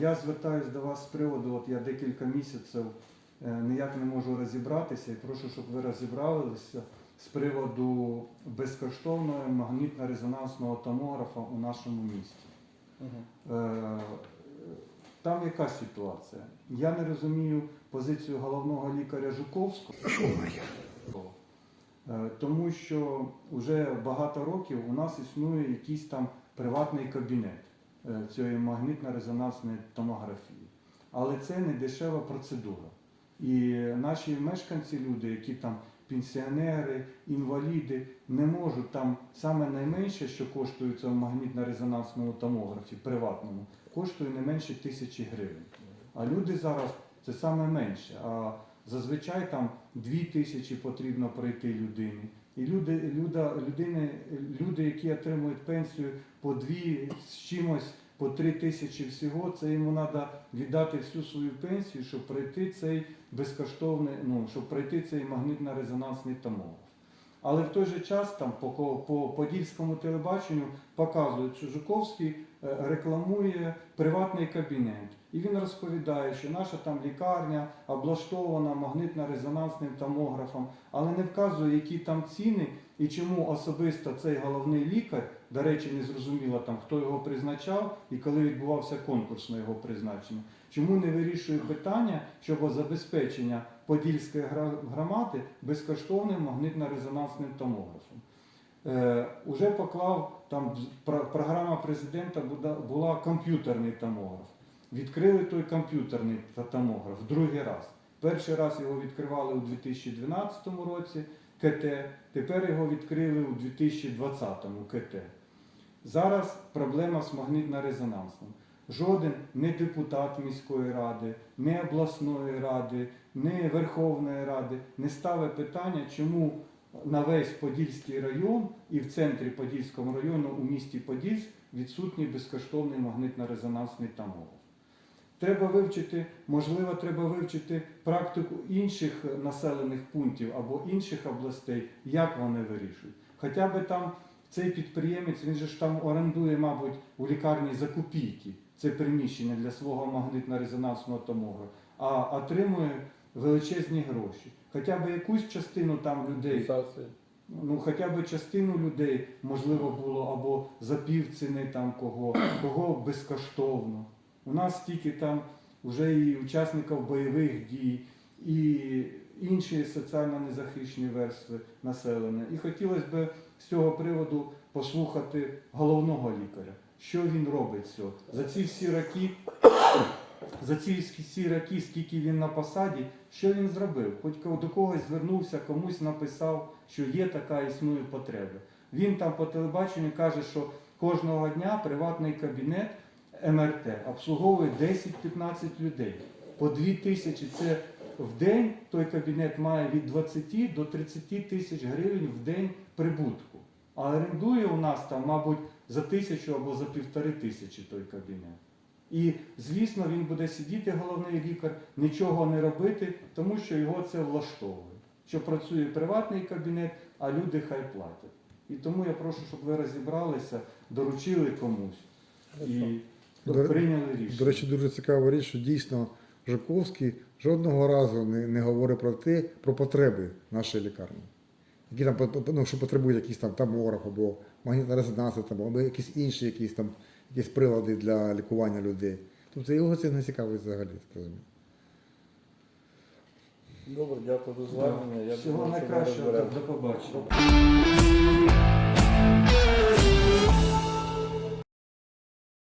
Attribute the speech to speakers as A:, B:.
A: я звертаюся до вас з приводу, от я декілька місяців е, ніяк не можу розібратися і прошу, щоб ви розібралися з приводу безкоштовного магнітно-резонансного томографа у нашому місті. Е, Там яка ситуація? Я не розумію позицію головного лікаря Жуковського. Е, Тому що вже багато років у нас існує якийсь там приватний кабінет е, цієї магнітно-резонансної томографії. Але це не дешева процедура. І наші мешканці, люди, які там пенсіонери, інваліди, не можуть там саме найменше, що коштує в магнітно-резонансному томографі приватному, коштує не менше тисячі гривень. А люди зараз це саме менше. А зазвичай там дві тисячі потрібно пройти людині. І люди, люда, людини, люди, які отримують пенсію по дві з чимось, по три тисячі всього, це йому треба віддати всю свою пенсію, щоб пройти цей безкоштовний, ну, щоб пройти цей магнітно-резонансний томограф. Але в той же час там по, по подільському телебаченню показують, що Жуковський е, рекламує приватний кабінет. І він розповідає, що наша там лікарня облаштована магнитно-резонансним томографом, але не вказує, які там ціни і чому особисто цей головний лікар, до речі, не зрозуміло там, хто його призначав і коли відбувався конкурс на його призначення. Чому не вирішує питання щодо забезпечення Подільської громади безкоштовним магнитно-резонансним томографом? Е, уже поклав там програма президента була комп'ютерний томограф. Відкрили той комп'ютерний томограф другий раз. Перший раз його відкривали у 2012 році КТ, тепер його відкрили у 2020 КТ. Зараз проблема з магнітно-резонансним. Жоден не депутат міської ради, не обласної ради, не Верховної Ради не ставить питання, чому на весь Подільський район і в центрі Подільського району у місті Подільськ відсутній безкоштовний магнитно-резонансний томограф. Треба вивчити, можливо, треба вивчити практику інших населених пунктів або інших областей, як вони вирішують. Хоча б там цей підприємець, він же ж там орендує, мабуть, у лікарні за копійки це приміщення для свого магнитно-резонансного томографа, а отримує величезні гроші. Хоча б якусь частину там людей ну хоча б частину людей можливо було або за півціни там кого, кого безкоштовно. У нас тільки там вже і учасників бойових дій, і інші соціально незахищені верстви населення. І хотілося б з цього приводу послухати головного лікаря, що він робить цього. За ці всі роки, за ці всі роки, скільки він на посаді, що він зробив? Хоч до когось звернувся, комусь написав, що є така існує потреба. Він там по телебаченню каже, що кожного дня приватний кабінет МРТ обслуговує 10-15 людей. По 2 тисячі це в день той кабінет має від 20 до 30 тисяч гривень в день прибутку. А орендує у нас там, мабуть, за тисячу або за півтори тисячі той кабінет. І, звісно, він буде сидіти, головний лікар, нічого не робити, тому що його це влаштовує. Що працює приватний кабінет, а люди хай платять. І тому я прошу, щоб ви розібралися, доручили комусь і
B: До-
A: прийняли рішення.
B: До речі, дуже цікава річ, що дійсно Жуковський жодного разу не, не говорить про те, про потреби нашої лікарні. Які там ну, що потребують якийсь там томограф або магнітна резонанс, або якісь інші якісь там якісь прилади для лікування людей. Тобто його це не цікавить взагалі, так розумію.
C: Добре, дякую за звернення.
A: Всього
C: думаю,
A: найкращого, до побачення.